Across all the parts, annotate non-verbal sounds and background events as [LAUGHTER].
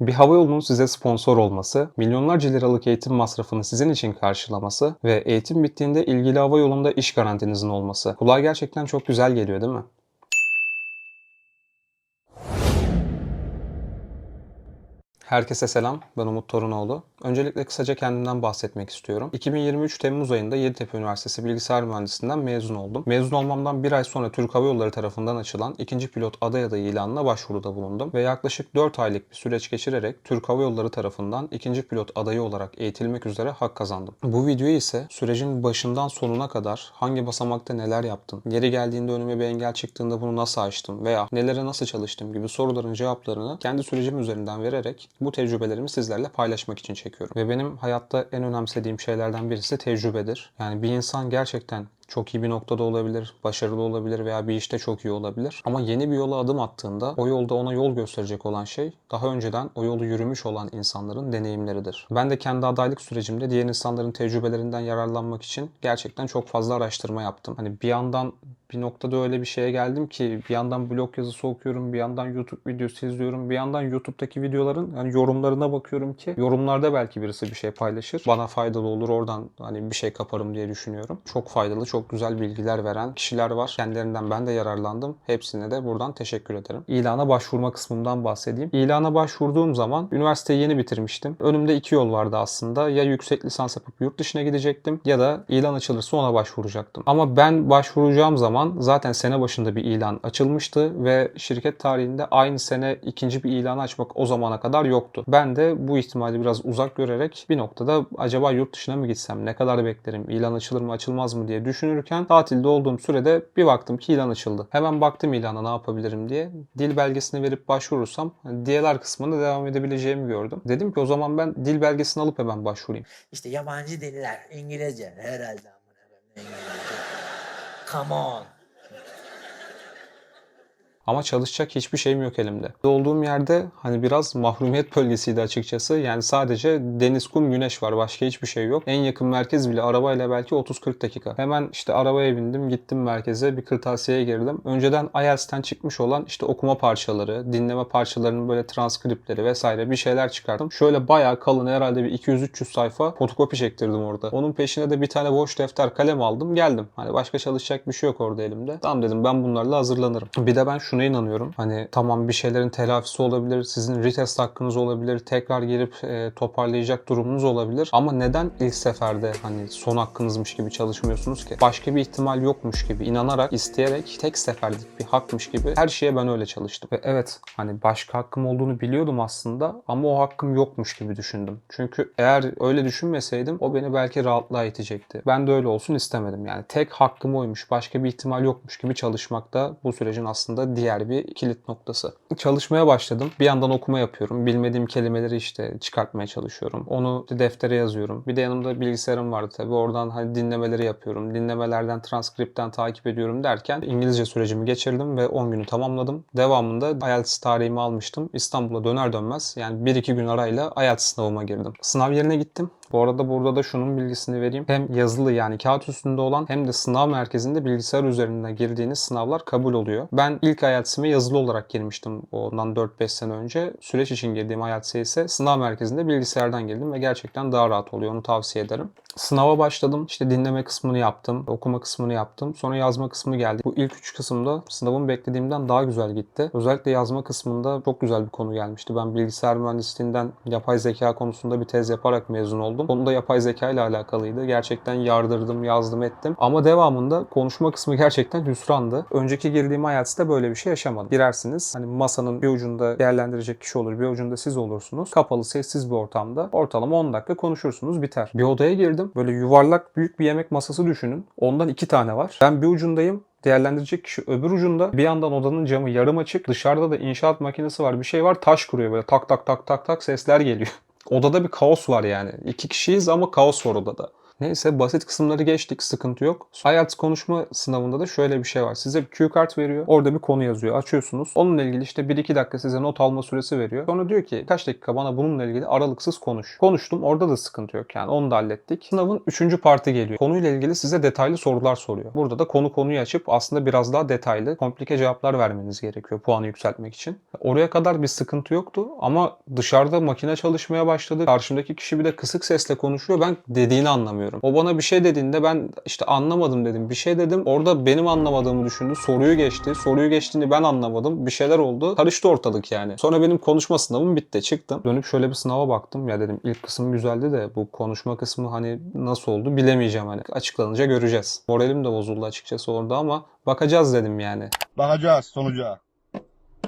Bir havayolunun size sponsor olması, milyonlarca liralık eğitim masrafını sizin için karşılaması ve eğitim bittiğinde ilgili havayolunda iş garantinizin olması. Kulağa gerçekten çok güzel geliyor değil mi? Herkese selam, ben Umut Torunoğlu. Öncelikle kısaca kendimden bahsetmek istiyorum. 2023 Temmuz ayında Yeditepe Üniversitesi Bilgisayar Mühendisliğinden mezun oldum. Mezun olmamdan bir ay sonra Türk Hava Yolları tarafından açılan ikinci pilot aday adayı ilanına başvuruda bulundum. Ve yaklaşık 4 aylık bir süreç geçirerek Türk Hava Yolları tarafından ikinci pilot adayı olarak eğitilmek üzere hak kazandım. Bu videoyu ise sürecin başından sonuna kadar hangi basamakta neler yaptım, geri geldiğinde önüme bir engel çıktığında bunu nasıl aştım veya nelere nasıl çalıştım gibi soruların cevaplarını kendi sürecim üzerinden vererek bu tecrübelerimi sizlerle paylaşmak için çekiyorum. Ve benim hayatta en önemsediğim şeylerden birisi tecrübedir. Yani bir insan gerçekten çok iyi bir noktada olabilir, başarılı olabilir veya bir işte çok iyi olabilir. Ama yeni bir yola adım attığında o yolda ona yol gösterecek olan şey daha önceden o yolu yürümüş olan insanların deneyimleridir. Ben de kendi adaylık sürecimde diğer insanların tecrübelerinden yararlanmak için gerçekten çok fazla araştırma yaptım. Hani bir yandan bir noktada öyle bir şeye geldim ki bir yandan blog yazısı okuyorum, bir yandan YouTube videosu izliyorum, bir yandan YouTube'daki videoların yani yorumlarına bakıyorum ki yorumlarda belki birisi bir şey paylaşır. Bana faydalı olur oradan hani bir şey kaparım diye düşünüyorum. Çok faydalı, çok güzel bilgiler veren kişiler var. Kendilerinden ben de yararlandım. Hepsine de buradan teşekkür ederim. İlana başvurma kısmından bahsedeyim. İlana başvurduğum zaman üniversiteyi yeni bitirmiştim. Önümde iki yol vardı aslında. Ya yüksek lisans yapıp yurt dışına gidecektim ya da ilan açılırsa ona başvuracaktım. Ama ben başvuracağım zaman zaten sene başında bir ilan açılmıştı ve şirket tarihinde aynı sene ikinci bir ilanı açmak o zamana kadar yoktu. Ben de bu ihtimali biraz uzak görerek bir noktada acaba yurt dışına mı gitsem, ne kadar beklerim, ilan açılır mı açılmaz mı diye düşünürken tatilde olduğum sürede bir baktım ki ilan açıldı. Hemen baktım ilana ne yapabilirim diye. Dil belgesini verip başvurursam diğer kısmında devam edebileceğimi gördüm. Dedim ki o zaman ben dil belgesini alıp hemen başvurayım. İşte yabancı diller, İngilizce herhalde. Come on. Ama çalışacak hiçbir şeyim yok elimde. Olduğum yerde hani biraz mahrumiyet bölgesiydi açıkçası. Yani sadece deniz, kum, güneş var. Başka hiçbir şey yok. En yakın merkez bile arabayla belki 30-40 dakika. Hemen işte arabaya bindim, gittim merkeze, bir kırtasiyeye girdim. Önceden IELTS'ten çıkmış olan işte okuma parçaları, dinleme parçalarının böyle transkriptleri vesaire bir şeyler çıkardım. Şöyle bayağı kalın herhalde bir 200-300 sayfa fotokopi çektirdim orada. Onun peşine de bir tane boş defter kalem aldım geldim. Hani başka çalışacak bir şey yok orada elimde. Tamam dedim ben bunlarla hazırlanırım. Bir de ben şuna inanıyorum. Hani tamam bir şeylerin telafisi olabilir, sizin retest hakkınız olabilir, tekrar gelip e, toparlayacak durumunuz olabilir. Ama neden ilk seferde hani son hakkınızmış gibi çalışmıyorsunuz ki? Başka bir ihtimal yokmuş gibi inanarak, isteyerek tek seferlik bir hakmış gibi her şeye ben öyle çalıştım. Ve evet hani başka hakkım olduğunu biliyordum aslında ama o hakkım yokmuş gibi düşündüm. Çünkü eğer öyle düşünmeseydim o beni belki rahatlığa itecekti. Ben de öyle olsun istemedim. Yani tek hakkım oymuş, başka bir ihtimal yokmuş gibi çalışmak da bu sürecin aslında diğer bir kilit noktası. Çalışmaya başladım. Bir yandan okuma yapıyorum. Bilmediğim kelimeleri işte çıkartmaya çalışıyorum. Onu deftere yazıyorum. Bir de yanımda bilgisayarım vardı tabii. Oradan hani dinlemeleri yapıyorum. Dinlemelerden, transkripten takip ediyorum derken İngilizce sürecimi geçirdim ve 10 günü tamamladım. Devamında IELTS tarihimi almıştım. İstanbul'a döner dönmez yani 1-2 gün arayla IELTS sınavıma girdim. Sınav yerine gittim. Bu arada burada da şunun bilgisini vereyim. Hem yazılı yani kağıt üstünde olan hem de sınav merkezinde bilgisayar üzerinden girdiğiniz sınavlar kabul oluyor. Ben ilk IELTS'ime yazılı olarak girmiştim ondan 4-5 sene önce. Süreç için girdiğim IELTS'e ise sınav merkezinde bilgisayardan girdim ve gerçekten daha rahat oluyor. Onu tavsiye ederim. Sınava başladım. İşte dinleme kısmını yaptım. Okuma kısmını yaptım. Sonra yazma kısmı geldi. Bu ilk üç kısımda sınavın beklediğimden daha güzel gitti. Özellikle yazma kısmında çok güzel bir konu gelmişti. Ben bilgisayar mühendisliğinden yapay zeka konusunda bir tez yaparak mezun oldum. Konu da yapay zeka ile alakalıydı. Gerçekten yardırdım, yazdım, ettim. Ama devamında konuşma kısmı [LAUGHS] gerçekten hüsrandı. Önceki girdiğim IELTS'te böyle bir şey yaşamadım. Girersiniz. Hani masanın bir ucunda değerlendirecek kişi olur, bir ucunda siz olursunuz. Kapalı, sessiz bir ortamda ortalama 10 dakika konuşursunuz, biter. Bir odaya girdim. Böyle yuvarlak büyük bir yemek masası düşünün. Ondan iki tane var. Ben bir ucundayım değerlendirecek kişi öbür ucunda bir yandan odanın camı yarım açık. Dışarıda da inşaat makinesi var. Bir şey var taş kuruyor böyle tak tak tak tak tak sesler geliyor. [LAUGHS] Odada bir kaos var yani. İki kişiyiz ama kaos var odada. Neyse basit kısımları geçtik. Sıkıntı yok. IELTS konuşma sınavında da şöyle bir şey var. Size bir cue kart veriyor. Orada bir konu yazıyor. Açıyorsunuz. Onunla ilgili işte 1-2 dakika size not alma süresi veriyor. Sonra diyor ki kaç dakika bana bununla ilgili aralıksız konuş. Konuştum. Orada da sıkıntı yok yani. Onu da hallettik. Sınavın 3. parti geliyor. Konuyla ilgili size detaylı sorular soruyor. Burada da konu konuyu açıp aslında biraz daha detaylı, komplike cevaplar vermeniz gerekiyor puanı yükseltmek için. Oraya kadar bir sıkıntı yoktu ama dışarıda makine çalışmaya başladı. Karşımdaki kişi bir de kısık sesle konuşuyor. Ben dediğini anlamıyorum. O bana bir şey dediğinde ben işte anlamadım dedim. Bir şey dedim. Orada benim anlamadığımı düşündü. Soruyu geçti. Soruyu geçtiğini ben anlamadım. Bir şeyler oldu. Karıştı ortalık yani. Sonra benim konuşma sınavım bitti. Çıktım. Dönüp şöyle bir sınava baktım. Ya dedim ilk kısım güzeldi de bu konuşma kısmı hani nasıl oldu bilemeyeceğim hani. Açıklanınca göreceğiz. Moralim de bozuldu açıkçası orada ama bakacağız dedim yani. Bakacağız sonuca.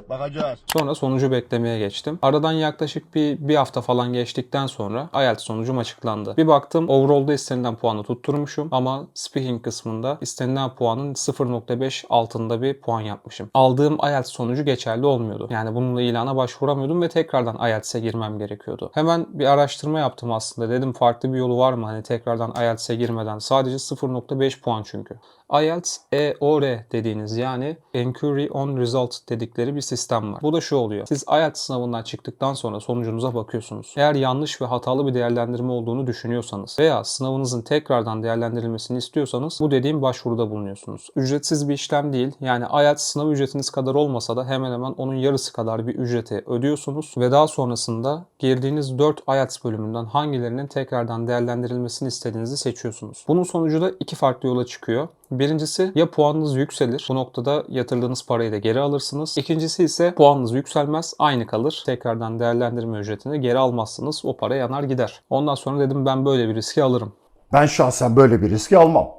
Bakacağız. Sonra sonucu beklemeye geçtim. Aradan yaklaşık bir, bir hafta falan geçtikten sonra IELTS sonucum açıklandı. Bir baktım overall'da istenilen puanı tutturmuşum ama speaking kısmında istenilen puanın 0.5 altında bir puan yapmışım. Aldığım IELTS sonucu geçerli olmuyordu. Yani bununla ilana başvuramıyordum ve tekrardan IELTS'e girmem gerekiyordu. Hemen bir araştırma yaptım aslında. Dedim farklı bir yolu var mı? Hani tekrardan IELTS'e girmeden. Sadece 0.5 puan çünkü. IELTS EOR dediğiniz yani Inquiry on Result dedikleri bir sistem var. Bu da şu oluyor. Siz IELTS sınavından çıktıktan sonra sonucunuza bakıyorsunuz. Eğer yanlış ve hatalı bir değerlendirme olduğunu düşünüyorsanız veya sınavınızın tekrardan değerlendirilmesini istiyorsanız bu dediğim başvuruda bulunuyorsunuz. Ücretsiz bir işlem değil. Yani IELTS sınav ücretiniz kadar olmasa da hemen hemen onun yarısı kadar bir ücreti ödüyorsunuz ve daha sonrasında girdiğiniz 4 IELTS bölümünden hangilerinin tekrardan değerlendirilmesini istediğinizi seçiyorsunuz. Bunun sonucu da iki farklı yola çıkıyor. Birincisi ya puanınız yükselir. Bu noktada yatırdığınız parayı da geri alırsınız. İkincisi ise puanınız yükselmez. Aynı kalır. Tekrardan değerlendirme ücretini geri almazsınız. O para yanar gider. Ondan sonra dedim ben böyle bir riski alırım. Ben şahsen böyle bir riski almam.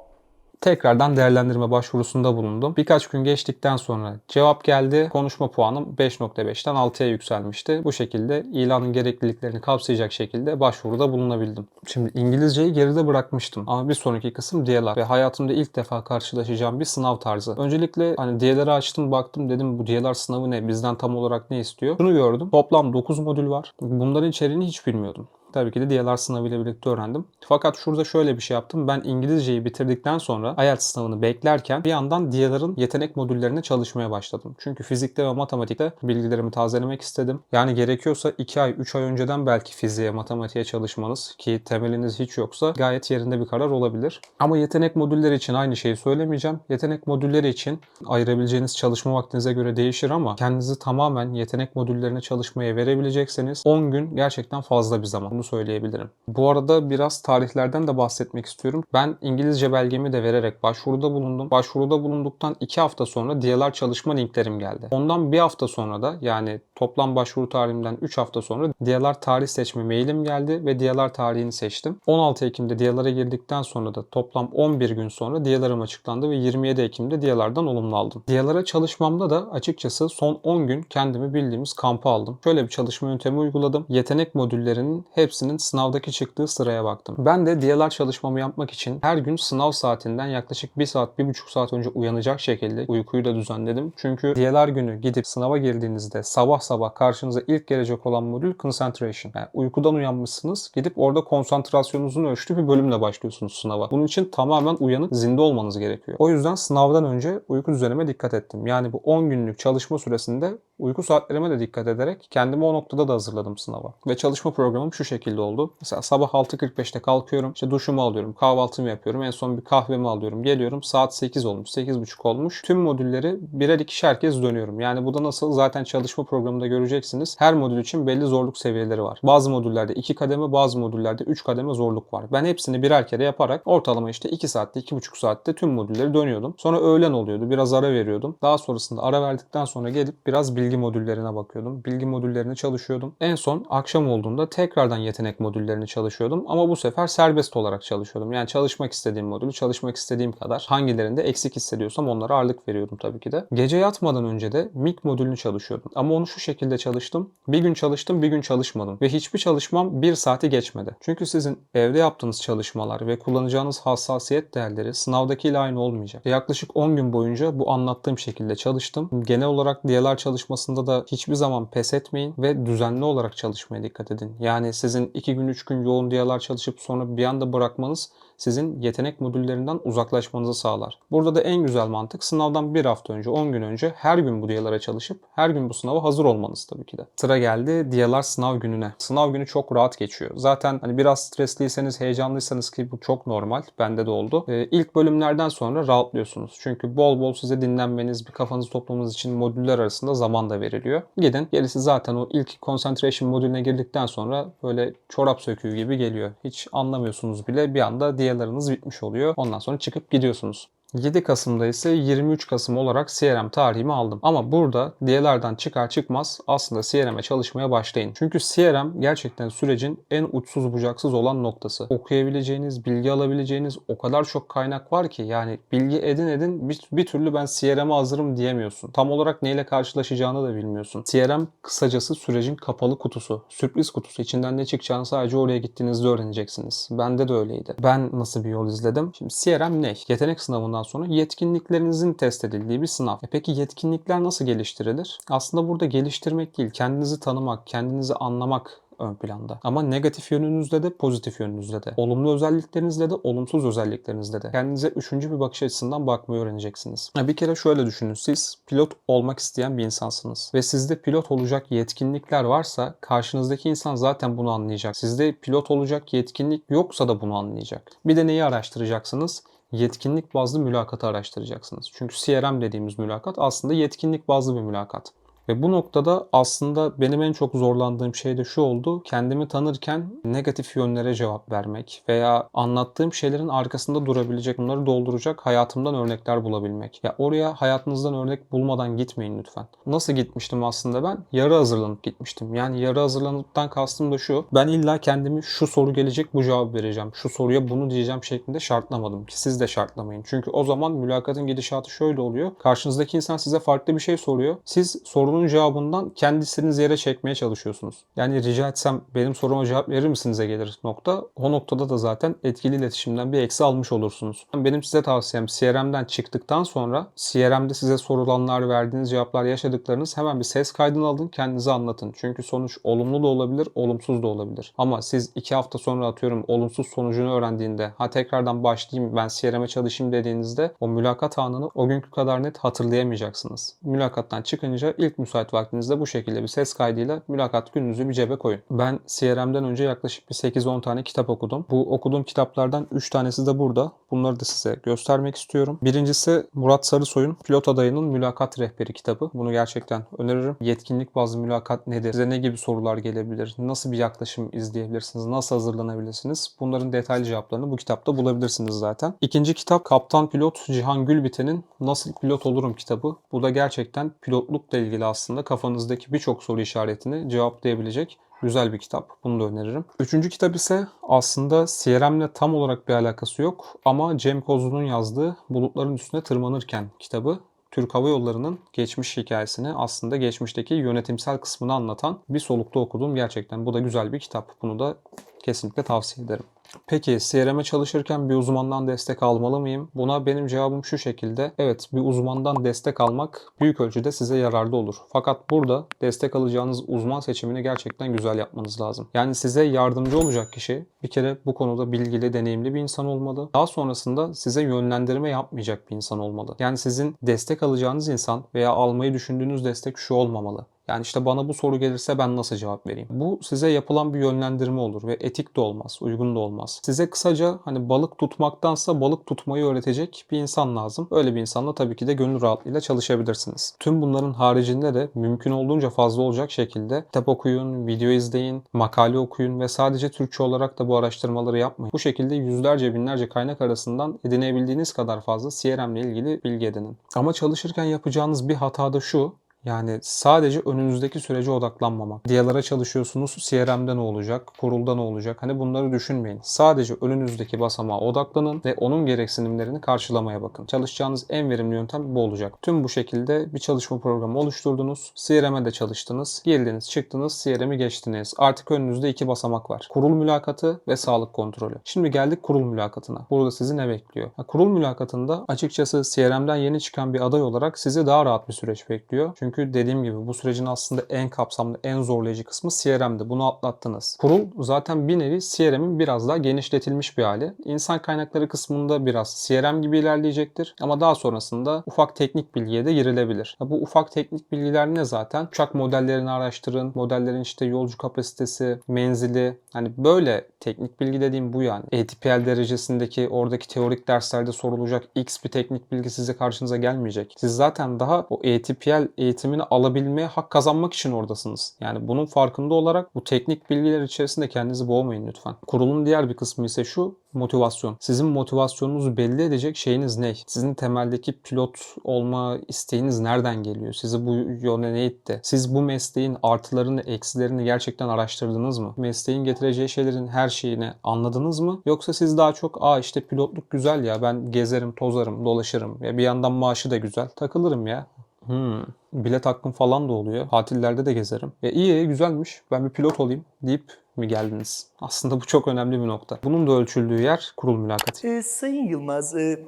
Tekrardan değerlendirme başvurusunda bulundum. Birkaç gün geçtikten sonra cevap geldi. Konuşma puanım 5.5'ten 6'ya yükselmişti. Bu şekilde ilanın gerekliliklerini kapsayacak şekilde başvuruda bulunabildim. Şimdi İngilizceyi geride bırakmıştım. Ama bir sonraki kısım DLR ve hayatımda ilk defa karşılaşacağım bir sınav tarzı. Öncelikle hani DLR'ı açtım baktım dedim bu DLR sınavı ne? Bizden tam olarak ne istiyor? Şunu gördüm. Toplam 9 modül var. Bunların içeriğini hiç bilmiyordum. Tabii ki de DLR sınavıyla birlikte öğrendim. Fakat şurada şöyle bir şey yaptım. Ben İngilizceyi bitirdikten sonra IELTS sınavını beklerken bir yandan DLR'ın yetenek modüllerine çalışmaya başladım. Çünkü fizikte ve matematikte bilgilerimi tazelemek istedim. Yani gerekiyorsa 2 ay, 3 ay önceden belki fiziğe, matematiğe çalışmanız ki temeliniz hiç yoksa gayet yerinde bir karar olabilir. Ama yetenek modülleri için aynı şeyi söylemeyeceğim. Yetenek modülleri için ayırabileceğiniz çalışma vaktinize göre değişir ama kendinizi tamamen yetenek modüllerine çalışmaya verebilecekseniz 10 gün gerçekten fazla bir zaman. Bunu söyleyebilirim. Bu arada biraz tarihlerden de bahsetmek istiyorum. Ben İngilizce belgemi de vererek başvuruda bulundum. Başvuruda bulunduktan 2 hafta sonra DLR çalışma linklerim geldi. Ondan bir hafta sonra da yani toplam başvuru tarihimden 3 hafta sonra DLR tarih seçme mailim geldi ve DLR tarihini seçtim. 16 Ekim'de DLR'a girdikten sonra da toplam 11 gün sonra DLR'ım açıklandı ve 27 Ekim'de DLR'dan olumlu aldım. DLR'a çalışmamda da açıkçası son 10 gün kendimi bildiğimiz kampa aldım. Şöyle bir çalışma yöntemi uyguladım. Yetenek modüllerinin hepsinin sınavdaki çıktığı sıraya baktım. Ben de DLR çalışmamı yapmak için her gün sınav saatinden yaklaşık 1 saat, 1,5 saat önce uyanacak şekilde uykuyu da düzenledim. Çünkü DLR günü gidip sınava girdiğinizde sabah sabah karşınıza ilk gelecek olan modül concentration. Yani uykudan uyanmışsınız. Gidip orada konsantrasyonunuzun ölçtüğü bir bölümle başlıyorsunuz sınava. Bunun için tamamen uyanık, zinde olmanız gerekiyor. O yüzden sınavdan önce uyku düzenime dikkat ettim. Yani bu 10 günlük çalışma süresinde uyku saatlerime de dikkat ederek kendimi o noktada da hazırladım sınava. Ve çalışma programım şu şekilde oldu. Mesela sabah 6.45'te kalkıyorum. işte duşumu alıyorum. Kahvaltımı yapıyorum. En son bir kahvemi alıyorum. Geliyorum. Saat 8 olmuş. 8.30 olmuş. Tüm modülleri birer ikişer kez dönüyorum. Yani bu da nasıl? Zaten çalışma programında göreceksiniz. Her modül için belli zorluk seviyeleri var. Bazı modüllerde 2 kademe, bazı modüllerde 3 kademe zorluk var. Ben hepsini birer kere yaparak ortalama işte 2 saatte, 2,5 saatte tüm modülleri dönüyordum. Sonra öğlen oluyordu. Biraz ara veriyordum. Daha sonrasında ara verdikten sonra gelip biraz bilgi modüllerine bakıyordum. Bilgi modüllerini çalışıyordum. En son akşam olduğunda tekrardan yetenek modüllerini çalışıyordum. Ama bu sefer serbest olarak çalışıyordum. Yani çalışmak istediğim modülü çalışmak istediğim kadar. Hangilerinde eksik hissediyorsam onlara ağırlık veriyordum tabii ki de. Gece yatmadan önce de MIG modülünü çalışıyordum. Ama onu şu şekilde çalıştım. Bir gün çalıştım, bir gün çalışmadım. Ve hiçbir çalışmam bir saati geçmedi. Çünkü sizin evde yaptığınız çalışmalar ve kullanacağınız hassasiyet değerleri sınavdakiyle aynı olmayacak. Yaklaşık 10 gün boyunca bu anlattığım şekilde çalıştım. Genel olarak DLR çalışması aşamasında da hiçbir zaman pes etmeyin ve düzenli olarak çalışmaya dikkat edin. Yani sizin 2 gün 3 gün yoğun diyalar çalışıp sonra bir anda bırakmanız sizin yetenek modüllerinden uzaklaşmanızı sağlar. Burada da en güzel mantık sınavdan bir hafta önce, 10 gün önce her gün bu diyalara çalışıp her gün bu sınava hazır olmanız tabii ki de. Sıra geldi diyalar sınav gününe. Sınav günü çok rahat geçiyor. Zaten hani biraz stresliyseniz, heyecanlıysanız ki bu çok normal. Bende de oldu. Ee, ilk bölümlerden sonra rahatlıyorsunuz. Çünkü bol bol size dinlenmeniz, bir kafanızı toplamanız için modüller arasında zaman da veriliyor. Gidin. Gerisi zaten o ilk concentration modülüne girdikten sonra böyle çorap söküğü gibi geliyor. Hiç anlamıyorsunuz bile. Bir anda diyalarınız bitmiş oluyor. Ondan sonra çıkıp gidiyorsunuz. 7 Kasım'da ise 23 Kasım olarak CRM tarihimi aldım. Ama burada diyelerden çıkar çıkmaz aslında CRM'e çalışmaya başlayın. Çünkü CRM gerçekten sürecin en uçsuz bucaksız olan noktası. Okuyabileceğiniz, bilgi alabileceğiniz o kadar çok kaynak var ki yani bilgi edin edin bir, bir türlü ben CRM'e hazırım diyemiyorsun. Tam olarak neyle karşılaşacağını da bilmiyorsun. CRM kısacası sürecin kapalı kutusu, sürpriz kutusu. İçinden ne çıkacağını sadece oraya gittiğinizde öğreneceksiniz. Bende de öyleydi. Ben nasıl bir yol izledim? Şimdi CRM ne? Yetenek sınavından sonra yetkinliklerinizin test edildiği bir sınav. E peki yetkinlikler nasıl geliştirilir? Aslında burada geliştirmek değil, kendinizi tanımak, kendinizi anlamak ön planda. Ama negatif yönünüzde de pozitif yönünüzde de. Olumlu özelliklerinizde de olumsuz özelliklerinizde de. Kendinize üçüncü bir bakış açısından bakmayı öğreneceksiniz. Bir kere şöyle düşünün. Siz pilot olmak isteyen bir insansınız. Ve sizde pilot olacak yetkinlikler varsa karşınızdaki insan zaten bunu anlayacak. Sizde pilot olacak yetkinlik yoksa da bunu anlayacak. Bir de neyi araştıracaksınız? Yetkinlik bazlı mülakatı araştıracaksınız. Çünkü CRM dediğimiz mülakat aslında yetkinlik bazlı bir mülakat. Ve bu noktada aslında benim en çok zorlandığım şey de şu oldu. Kendimi tanırken negatif yönlere cevap vermek veya anlattığım şeylerin arkasında durabilecek, bunları dolduracak hayatımdan örnekler bulabilmek. Ya oraya hayatınızdan örnek bulmadan gitmeyin lütfen. Nasıl gitmiştim aslında ben? Yarı hazırlanıp gitmiştim. Yani yarı hazırlanıptan kastım da şu. Ben illa kendimi şu soru gelecek bu cevap vereceğim. Şu soruya bunu diyeceğim şeklinde şartlamadım ki siz de şartlamayın. Çünkü o zaman mülakatın gidişatı şöyle oluyor. Karşınızdaki insan size farklı bir şey soruyor. Siz sorunun cevabından kendi istediğiniz yere çekmeye çalışıyorsunuz. Yani rica etsem benim soruma cevap verir misiniz'e gelir nokta. O noktada da zaten etkili iletişimden bir eksi almış olursunuz. Benim size tavsiyem CRM'den çıktıktan sonra CRM'de size sorulanlar, verdiğiniz cevaplar, yaşadıklarınız hemen bir ses kaydını alın, kendinize anlatın. Çünkü sonuç olumlu da olabilir, olumsuz da olabilir. Ama siz iki hafta sonra atıyorum olumsuz sonucunu öğrendiğinde ha tekrardan başlayayım ben CRM'e çalışayım dediğinizde o mülakat anını o günkü kadar net hatırlayamayacaksınız. Mülakattan çıkınca ilk müsait vaktinizde bu şekilde bir ses kaydıyla mülakat gününüzü bir cebe koyun. Ben CRM'den önce yaklaşık bir 8-10 tane kitap okudum. Bu okuduğum kitaplardan 3 tanesi de burada. Bunları da size göstermek istiyorum. Birincisi Murat Sarısoy'un Pilot Adayı'nın Mülakat Rehberi kitabı. Bunu gerçekten öneririm. Yetkinlik bazlı mülakat nedir? Size ne gibi sorular gelebilir? Nasıl bir yaklaşım izleyebilirsiniz? Nasıl hazırlanabilirsiniz? Bunların detaylı cevaplarını bu kitapta bulabilirsiniz zaten. İkinci kitap Kaptan Pilot Cihan Gülbiten'in Nasıl Pilot Olurum kitabı. Bu da gerçekten pilotlukla ilgili aslında kafanızdaki birçok soru işaretini cevaplayabilecek Güzel bir kitap. Bunu da öneririm. Üçüncü kitap ise aslında CRM'le tam olarak bir alakası yok. Ama Cem Kozlu'nun yazdığı Bulutların Üstüne Tırmanırken kitabı. Türk Hava Yolları'nın geçmiş hikayesini aslında geçmişteki yönetimsel kısmını anlatan bir solukta okuduğum gerçekten. Bu da güzel bir kitap. Bunu da kesinlikle tavsiye ederim. Peki CRM'e çalışırken bir uzmandan destek almalı mıyım? Buna benim cevabım şu şekilde. Evet bir uzmandan destek almak büyük ölçüde size yararlı olur. Fakat burada destek alacağınız uzman seçimini gerçekten güzel yapmanız lazım. Yani size yardımcı olacak kişi bir kere bu konuda bilgili, deneyimli bir insan olmalı. Daha sonrasında size yönlendirme yapmayacak bir insan olmalı. Yani sizin destek alacağınız insan veya almayı düşündüğünüz destek şu olmamalı. Yani işte bana bu soru gelirse ben nasıl cevap vereyim? Bu size yapılan bir yönlendirme olur ve etik de olmaz, uygun da olmaz. Size kısaca hani balık tutmaktansa balık tutmayı öğretecek bir insan lazım. Öyle bir insanla tabii ki de gönül rahatlığıyla çalışabilirsiniz. Tüm bunların haricinde de mümkün olduğunca fazla olacak şekilde kitap okuyun, video izleyin, makale okuyun ve sadece Türkçe olarak da bu araştırmaları yapmayın. Bu şekilde yüzlerce binlerce kaynak arasından edinebildiğiniz kadar fazla CRM ile ilgili bilgi edinin. Ama çalışırken yapacağınız bir hata da şu. Yani sadece önünüzdeki sürece odaklanmamak. Diyalara çalışıyorsunuz, CRM'de ne olacak, kurulda ne olacak? Hani bunları düşünmeyin. Sadece önünüzdeki basamağa odaklanın ve onun gereksinimlerini karşılamaya bakın. Çalışacağınız en verimli yöntem bu olacak. Tüm bu şekilde bir çalışma programı oluşturdunuz. CRM'e de çalıştınız. Girdiniz, çıktınız, CRM'i geçtiniz. Artık önünüzde iki basamak var. Kurul mülakatı ve sağlık kontrolü. Şimdi geldik kurul mülakatına. Burada sizi ne bekliyor? Kurul mülakatında açıkçası CRM'den yeni çıkan bir aday olarak sizi daha rahat bir süreç bekliyor. Çünkü Çünkü dediğim gibi bu sürecin aslında en kapsamlı, en zorlayıcı kısmı CRM'di. Bunu atlattınız. Kurul zaten bir nevi CRM'in biraz daha genişletilmiş bir hali. İnsan kaynakları kısmında biraz CRM gibi ilerleyecektir. Ama daha sonrasında ufak teknik bilgiye de girilebilir. Bu ufak teknik bilgiler ne zaten? Uçak modellerini araştırın. Modellerin işte yolcu kapasitesi, menzili. Hani böyle teknik bilgi dediğim bu yani. ATPL derecesindeki oradaki teorik derslerde sorulacak X bir teknik bilgi size karşınıza gelmeyecek. Siz zaten daha o ATPL eğitimini alabilmeye hak kazanmak için oradasınız. Yani bunun farkında olarak bu teknik bilgiler içerisinde kendinizi boğmayın lütfen. Kurulun diğer bir kısmı ise şu motivasyon. Sizin motivasyonunuzu belli edecek şeyiniz ne? Sizin temeldeki pilot olma isteğiniz nereden geliyor? Sizi bu yöne ne itti? Siz bu mesleğin artılarını, eksilerini gerçekten araştırdınız mı? Mesleğin getireceği şeylerin her şeyini anladınız mı? Yoksa siz daha çok aa işte pilotluk güzel ya ben gezerim, tozarım, dolaşırım. Ya bir yandan maaşı da güzel. Takılırım ya. Hmm. Bilet hakkım falan da oluyor. Tatillerde de gezerim. Ya iyi güzelmiş. Ben bir pilot olayım deyip mi geldiniz? Aslında bu çok önemli bir nokta. Bunun da ölçüldüğü yer kurul mülakatı. Ee, Sayın Yılmaz, e,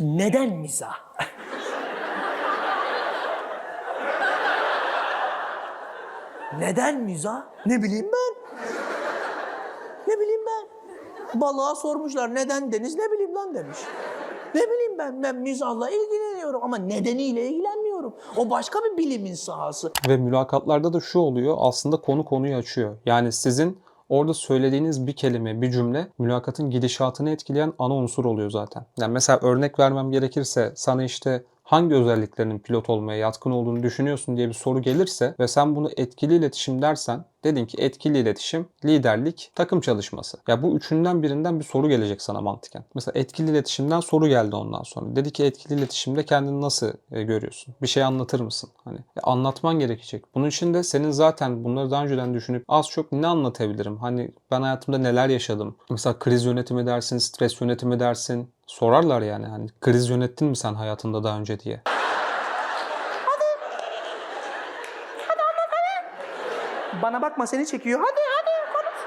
neden mizah? neden mizah? Ne bileyim ben. Ne bileyim ben. Balığa sormuşlar neden deniz ne bileyim lan demiş. Ne bileyim ben, ben mizahla ilgileniyorum ama nedeniyle ilgilenmiyorum. O başka bir bilimin sahası. Ve mülakatlarda da şu oluyor. Aslında konu konuyu açıyor. Yani sizin orada söylediğiniz bir kelime, bir cümle mülakatın gidişatını etkileyen ana unsur oluyor zaten. Yani mesela örnek vermem gerekirse sana işte hangi özelliklerinin pilot olmaya yatkın olduğunu düşünüyorsun diye bir soru gelirse ve sen bunu etkili iletişim dersen dedin ki etkili iletişim, liderlik, takım çalışması. Ya bu üçünden birinden bir soru gelecek sana mantıken. Mesela etkili iletişimden soru geldi ondan sonra. Dedi ki etkili iletişimde kendini nasıl e, görüyorsun? Bir şey anlatır mısın? Hani ya anlatman gerekecek. Bunun için de senin zaten bunları daha önceden düşünüp az çok ne anlatabilirim? Hani ben hayatımda neler yaşadım? Mesela kriz yönetimi dersin, stres yönetimi dersin. Sorarlar yani hani kriz yönettin mi sen hayatında daha önce diye. Bana bakma seni çekiyor. Hadi hadi konuş.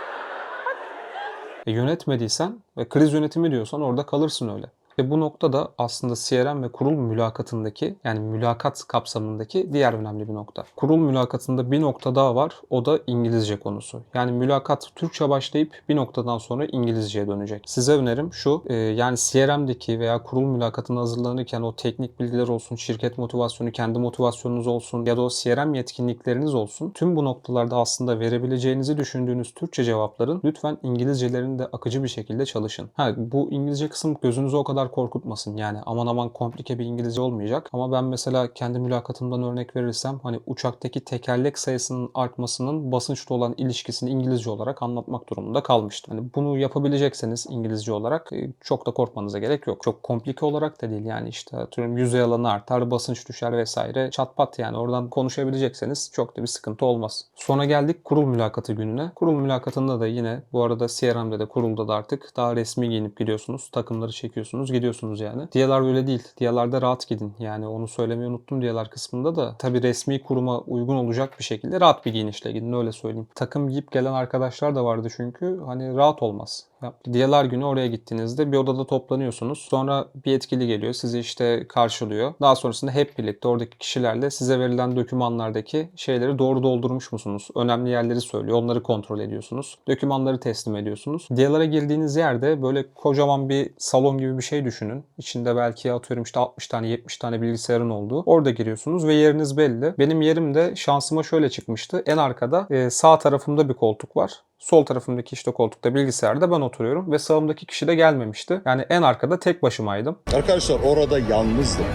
E, yönetmediysen ve kriz yönetimi diyorsan orada kalırsın öyle. Ve bu noktada aslında CRM ve kurul mülakatındaki yani mülakat kapsamındaki diğer önemli bir nokta. Kurul mülakatında bir nokta daha var. O da İngilizce konusu. Yani mülakat Türkçe başlayıp bir noktadan sonra İngilizceye dönecek. Size önerim şu e, yani CRM'deki veya kurul mülakatına hazırlanırken o teknik bilgiler olsun, şirket motivasyonu, kendi motivasyonunuz olsun ya da o CRM yetkinlikleriniz olsun. Tüm bu noktalarda aslında verebileceğinizi düşündüğünüz Türkçe cevapların lütfen İngilizcelerini de akıcı bir şekilde çalışın. Ha, bu İngilizce kısım gözünüzü o kadar korkutmasın. Yani aman aman komplike bir İngilizce olmayacak. Ama ben mesela kendi mülakatımdan örnek verirsem hani uçaktaki tekerlek sayısının artmasının basınçla olan ilişkisini İngilizce olarak anlatmak durumunda kalmıştım. Hani bunu yapabilecekseniz İngilizce olarak e, çok da korkmanıza gerek yok. Çok komplike olarak da değil yani işte atıyorum yüzey alanı artar, basınç düşer vesaire. Çat pat yani oradan konuşabilecekseniz çok da bir sıkıntı olmaz. Sonra geldik kurul mülakatı gününe. Kurul mülakatında da yine bu arada CRM'de de kurulda da artık daha resmi giyinip gidiyorsunuz. Takımları çekiyorsunuz, gidiyorsunuz yani. Diyalar öyle değil. Diyalarda rahat gidin. Yani onu söylemeyi unuttum diyalar kısmında da. Tabi resmi kuruma uygun olacak bir şekilde rahat bir giyinişle gidin öyle söyleyeyim. Takım giyip gelen arkadaşlar da vardı çünkü hani rahat olmaz. Ya, Diyalar günü oraya gittiğinizde bir odada toplanıyorsunuz. Sonra bir yetkili geliyor. Sizi işte karşılıyor. Daha sonrasında hep birlikte oradaki kişilerle size verilen dokümanlardaki şeyleri doğru doldurmuş musunuz? Önemli yerleri söylüyor. Onları kontrol ediyorsunuz. Dokümanları teslim ediyorsunuz. Diyalara girdiğiniz yerde böyle kocaman bir salon gibi bir şey düşünün. İçinde belki atıyorum işte 60 tane 70 tane bilgisayarın olduğu. Orada giriyorsunuz ve yeriniz belli. Benim yerim de şansıma şöyle çıkmıştı. En arkada sağ tarafımda bir koltuk var. Sol tarafımdaki işte koltukta bilgisayarda ben oturuyorum ve sağımdaki kişi de gelmemişti. Yani en arkada tek başımaydım. Arkadaşlar orada yalnızdım.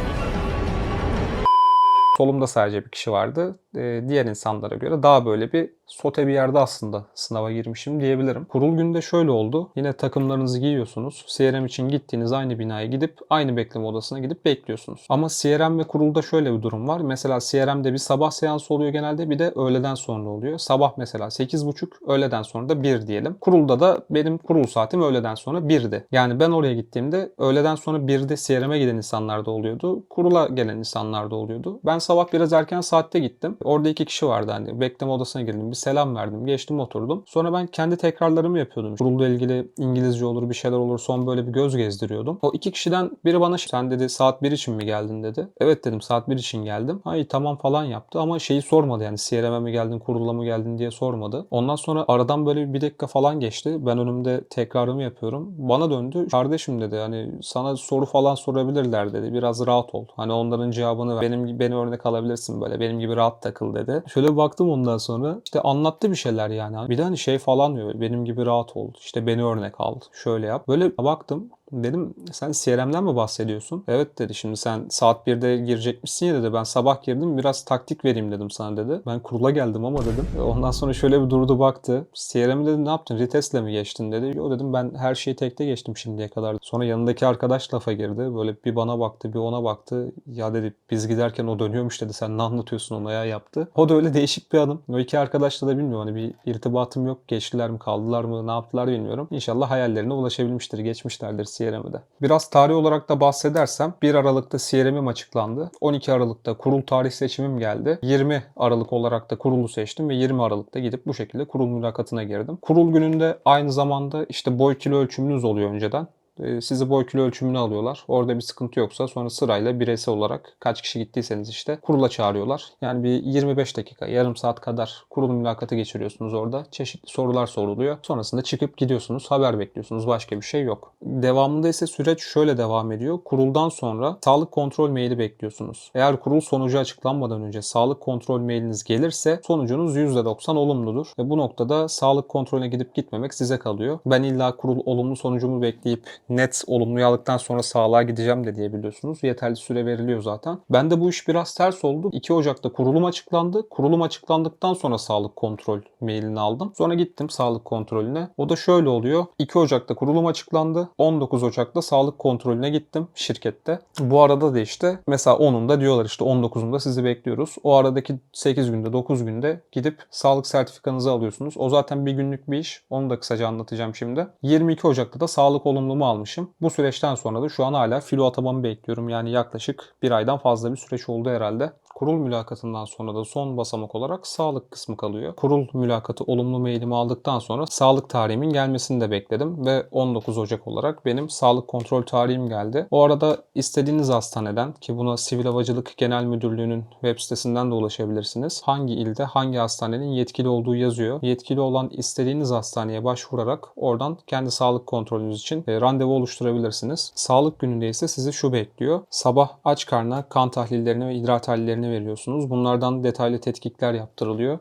Solumda sadece bir kişi vardı. Ee, diğer insanlara göre daha böyle bir sote bir yerde aslında sınava girmişim diyebilirim. Kurul günde şöyle oldu. Yine takımlarınızı giyiyorsunuz. CRM için gittiğiniz aynı binaya gidip aynı bekleme odasına gidip bekliyorsunuz. Ama CRM ve kurulda şöyle bir durum var. Mesela CRM'de bir sabah seansı oluyor genelde bir de öğleden sonra oluyor. Sabah mesela 8.30 öğleden sonra da 1 diyelim. Kurulda da benim kurul saatim öğleden sonra 1'di. Yani ben oraya gittiğimde öğleden sonra 1'de CRM'e giden insanlar da oluyordu. Kurula gelen insanlar da oluyordu. Ben sabah biraz erken saatte gittim. Orada iki kişi vardı hani bekleme odasına girdim. Bir selam verdim. Geçtim oturdum. Sonra ben kendi tekrarlarımı yapıyordum. Kurulla ilgili İngilizce olur bir şeyler olur. Son böyle bir göz gezdiriyordum. O iki kişiden biri bana sen dedi saat 1 için mi geldin dedi. Evet dedim saat 1 için geldim. Hayır tamam falan yaptı ama şeyi sormadı yani CRM'e mi geldin kurulla mı geldin diye sormadı. Ondan sonra aradan böyle bir dakika falan geçti. Ben önümde tekrarımı yapıyorum. Bana döndü. Kardeşim dedi hani sana soru falan sorabilirler dedi. Biraz rahat ol. Hani onların cevabını ver. Benim beni örnek alabilirsin böyle. Benim gibi rahat takıl dedi. Şöyle baktım ondan sonra. işte anlattı bir şeyler yani. Bir de hani şey falan diyor. Benim gibi rahat ol. İşte beni örnek al. Şöyle yap. Böyle baktım. Dedim sen CRM'den mi bahsediyorsun? Evet dedi şimdi sen saat 1'de girecekmişsin ya dedi. Ben sabah girdim biraz taktik vereyim dedim sana dedi. Ben kurula geldim ama dedim. Ondan sonra şöyle bir durdu baktı. CRM'i dedim ne yaptın? Retest'le mi geçtin dedi. Yo dedim ben her şeyi tekte geçtim şimdiye kadar. Sonra yanındaki arkadaş lafa girdi. Böyle bir bana baktı bir ona baktı. Ya dedi biz giderken o dönüyormuş dedi. Sen ne anlatıyorsun ona ya yaptı. O da öyle değişik bir adım. O iki arkadaşla da bilmiyorum. Hani bir irtibatım yok. Geçtiler mi kaldılar mı ne yaptılar bilmiyorum. İnşallah hayallerine ulaşabilmiştir. Geçmişlerdir CRM'i de. Biraz tarih olarak da bahsedersem 1 Aralık'ta CRM'im açıklandı. 12 Aralık'ta kurul tarih seçimim geldi. 20 Aralık olarak da kurulu seçtim ve 20 Aralık'ta gidip bu şekilde kurul mülakatına girdim. Kurul gününde aynı zamanda işte boy kilo ölçümünüz oluyor önceden. Ee, Sizi boy kilo ölçümünü alıyorlar. Orada bir sıkıntı yoksa sonra sırayla bireysel olarak kaç kişi gittiyseniz işte kurula çağırıyorlar. Yani bir 25 dakika, yarım saat kadar kurul mülakatı geçiriyorsunuz orada. Çeşitli sorular soruluyor. Sonrasında çıkıp gidiyorsunuz, haber bekliyorsunuz. Başka bir şey yok. Devamında ise süreç şöyle devam ediyor. Kuruldan sonra sağlık kontrol maili bekliyorsunuz. Eğer kurul sonucu açıklanmadan önce sağlık kontrol mailiniz gelirse sonucunuz %90 olumludur. Ve bu noktada sağlık kontrolüne gidip gitmemek size kalıyor. Ben illa kurul olumlu sonucumu bekleyip net olumluyu aldıktan sonra sağlığa gideceğim de diyebiliyorsunuz. Yeterli süre veriliyor zaten. Ben de bu iş biraz ters oldu. 2 Ocak'ta kurulum açıklandı. Kurulum açıklandıktan sonra sağlık kontrol mailini aldım. Sonra gittim sağlık kontrolüne. O da şöyle oluyor. 2 Ocak'ta kurulum açıklandı. 19 Ocak'ta sağlık kontrolüne gittim şirkette. Bu arada da işte mesela 10'unda diyorlar işte 19'unda sizi bekliyoruz. O aradaki 8 günde 9 günde gidip sağlık sertifikanızı alıyorsunuz. O zaten bir günlük bir iş. Onu da kısaca anlatacağım şimdi. 22 Ocak'ta da sağlık olumlumu almışım. Bu süreçten sonra da şu an hala filo atamamı bekliyorum. Yani yaklaşık bir aydan fazla bir süreç oldu herhalde. Kurul mülakatından sonra da son basamak olarak sağlık kısmı kalıyor. Kurul mülakatı olumlu mailimi aldıktan sonra sağlık tarihimin gelmesini de bekledim ve 19 Ocak olarak benim sağlık kontrol tarihim geldi. O arada istediğiniz hastaneden ki buna Sivil Havacılık Genel Müdürlüğü'nün web sitesinden de ulaşabilirsiniz. Hangi ilde hangi hastanenin yetkili olduğu yazıyor. Yetkili olan istediğiniz hastaneye başvurarak oradan kendi sağlık kontrolünüz için e, randevu oluşturabilirsiniz. Sağlık gününde ise sizi şu bekliyor. Sabah aç karnına kan tahlillerini ve idrar tahlillerini veriyorsunuz. Bunlardan detaylı tetkikler yaptırılıyor.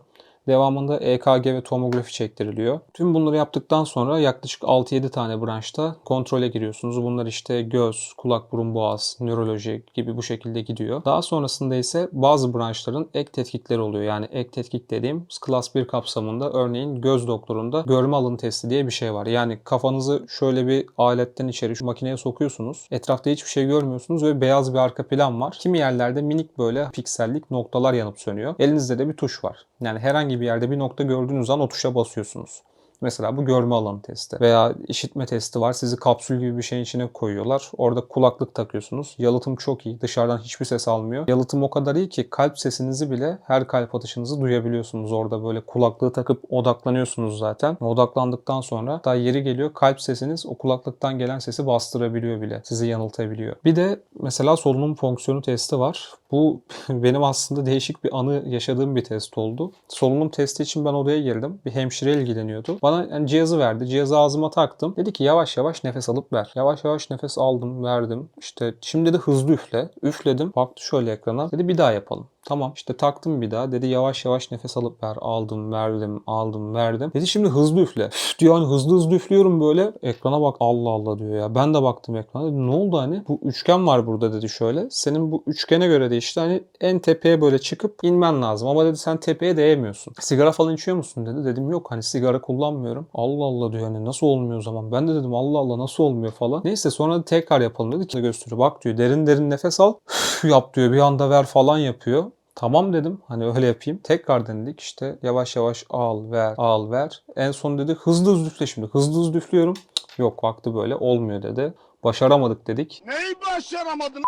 Devamında EKG ve tomografi çektiriliyor. Tüm bunları yaptıktan sonra yaklaşık 6-7 tane branşta kontrole giriyorsunuz. Bunlar işte göz, kulak, burun, boğaz, nöroloji gibi bu şekilde gidiyor. Daha sonrasında ise bazı branşların ek tetkikleri oluyor. Yani ek tetkik dediğim Class 1 kapsamında örneğin göz doktorunda görme alın testi diye bir şey var. Yani kafanızı şöyle bir aletten içeri şu makineye sokuyorsunuz. Etrafta hiçbir şey görmüyorsunuz ve beyaz bir arka plan var. Kimi yerlerde minik böyle piksellik noktalar yanıp sönüyor. Elinizde de bir tuş var. Yani herhangi bir yerde bir nokta gördüğünüz an o tuşa basıyorsunuz. Mesela bu görme alanı testi veya işitme testi var. Sizi kapsül gibi bir şeyin içine koyuyorlar. Orada kulaklık takıyorsunuz. Yalıtım çok iyi. Dışarıdan hiçbir ses almıyor. Yalıtım o kadar iyi ki kalp sesinizi bile her kalp atışınızı duyabiliyorsunuz. Orada böyle kulaklığı takıp odaklanıyorsunuz zaten. Odaklandıktan sonra daha yeri geliyor kalp sesiniz o kulaklıktan gelen sesi bastırabiliyor bile. Sizi yanıltabiliyor. Bir de mesela solunum fonksiyonu testi var. Bu [LAUGHS] benim aslında değişik bir anı yaşadığım bir test oldu. Solunum testi için ben odaya girdim. Bir hemşire ilgileniyordu. Bana yani cihazı verdi. Cihazı ağzıma taktım. Dedi ki yavaş yavaş nefes alıp ver. Yavaş yavaş nefes aldım, verdim. İşte şimdi de hızlı üfle. Üfledim. Baktı şöyle ekrana. Dedi bir daha yapalım. Tamam işte taktım bir daha. Dedi yavaş yavaş nefes alıp ver. Aldım, verdim, aldım, verdim. Dedi şimdi hızlı üfle. Üf diyor hani hızlı hızlı üflüyorum böyle. Ekrana bak Allah Allah diyor ya. Ben de baktım ekrana. Dedim, ne oldu hani? Bu üçgen var burada dedi şöyle. Senin bu üçgene göre de işte hani en tepeye böyle çıkıp inmen lazım. Ama dedi sen tepeye değemiyorsun. Sigara falan içiyor musun dedi. Dedim yok hani sigara kullanmıyorum. Allah Allah diyor hani nasıl olmuyor o zaman. Ben de dedim Allah Allah nasıl olmuyor falan. Neyse sonra tekrar yapalım dedi ki gösteriyor. Bak diyor derin derin nefes al. Üf, yap diyor bir anda ver falan yapıyor. Tamam dedim hani öyle yapayım. Tekrar denedik işte yavaş yavaş al ver al ver. En son dedi hızlı hızlı üfle şimdi. Hızlı hızlı üflüyorum. Yok vakti böyle olmuyor dedi. Başaramadık dedik. Neyi başaramadın?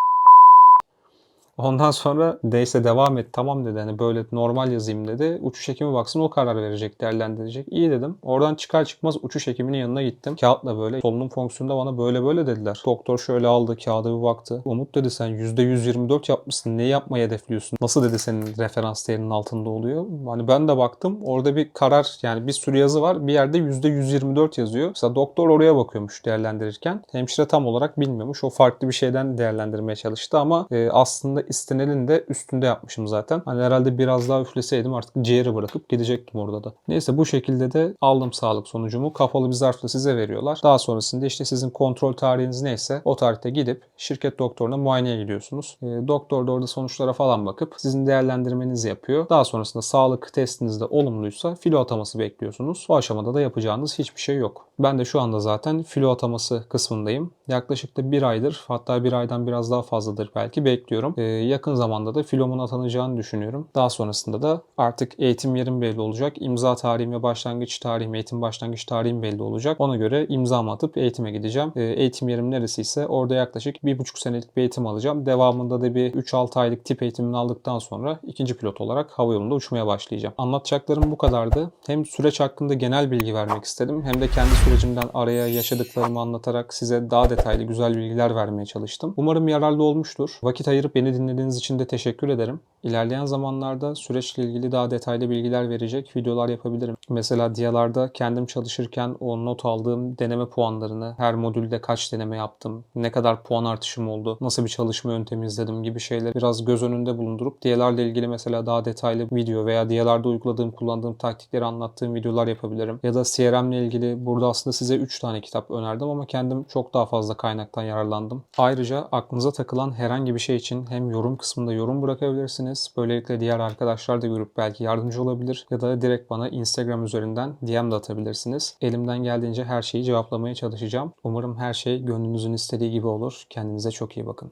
Ondan sonra neyse devam et tamam dedi. Hani böyle normal yazayım dedi. Uçuş hekimi baksın o karar verecek, değerlendirecek. İyi dedim. Oradan çıkar çıkmaz uçuş hekiminin yanına gittim. Kağıtla böyle solunum fonksiyonunda bana böyle böyle dediler. Doktor şöyle aldı kağıda bir baktı. Umut dedi sen %124 yapmışsın. Ne yapmayı hedefliyorsun? Nasıl dedi senin referans değerinin altında oluyor? Hani ben de baktım. Orada bir karar yani bir sürü yazı var. Bir yerde %124 yazıyor. Mesela doktor oraya bakıyormuş değerlendirirken. Hemşire tam olarak bilmiyormuş. O farklı bir şeyden değerlendirmeye çalıştı ama e, aslında istenenin de üstünde yapmışım zaten. Hani herhalde biraz daha üfleseydim artık ciğeri bırakıp gidecektim orada da. Neyse bu şekilde de aldım sağlık sonucumu. Kapalı bir zarfla size veriyorlar. Daha sonrasında işte sizin kontrol tarihiniz neyse o tarihte gidip şirket doktoruna muayeneye gidiyorsunuz. E, doktor da orada sonuçlara falan bakıp sizin değerlendirmenizi yapıyor. Daha sonrasında sağlık testinizde olumluysa filo ataması bekliyorsunuz. O aşamada da yapacağınız hiçbir şey yok. Ben de şu anda zaten filo ataması kısmındayım. Yaklaşık da bir aydır hatta bir aydan biraz daha fazladır belki bekliyorum. Ee, yakın zamanda da filomun atanacağını düşünüyorum. Daha sonrasında da artık eğitim yerim belli olacak. İmza tarihim ve başlangıç tarihim, eğitim başlangıç tarihim belli olacak. Ona göre imzamı atıp eğitime gideceğim. Ee, eğitim yerim neresiyse orada yaklaşık bir buçuk senelik bir eğitim alacağım. Devamında da bir 3-6 aylık tip eğitimini aldıktan sonra ikinci pilot olarak hava yolunda uçmaya başlayacağım. Anlatacaklarım bu kadardı. Hem süreç hakkında genel bilgi vermek istedim hem de kendi sürecimden araya yaşadıklarımı anlatarak size daha detaylı güzel bilgiler vermeye çalıştım. Umarım yararlı olmuştur. Vakit ayırıp beni dinlediğiniz için de teşekkür ederim. İlerleyen zamanlarda süreçle ilgili daha detaylı bilgiler verecek videolar yapabilirim. Mesela diyalarda kendim çalışırken o not aldığım deneme puanlarını, her modülde kaç deneme yaptım, ne kadar puan artışım oldu, nasıl bir çalışma yöntemi izledim gibi şeyler biraz göz önünde bulundurup diyalarla ilgili mesela daha detaylı video veya diyalarda uyguladığım, kullandığım taktikleri anlattığım videolar yapabilirim. Ya da CRM ile ilgili burada aslında size 3 tane kitap önerdim ama kendim çok daha fazla kaynaktan yararlandım. Ayrıca aklınıza takılan herhangi bir şey için hem yorum kısmında yorum bırakabilirsiniz. Böylelikle diğer arkadaşlar da görüp belki yardımcı olabilir ya da direkt bana Instagram üzerinden DM de atabilirsiniz. Elimden geldiğince her şeyi cevaplamaya çalışacağım. Umarım her şey gönlünüzün istediği gibi olur. Kendinize çok iyi bakın.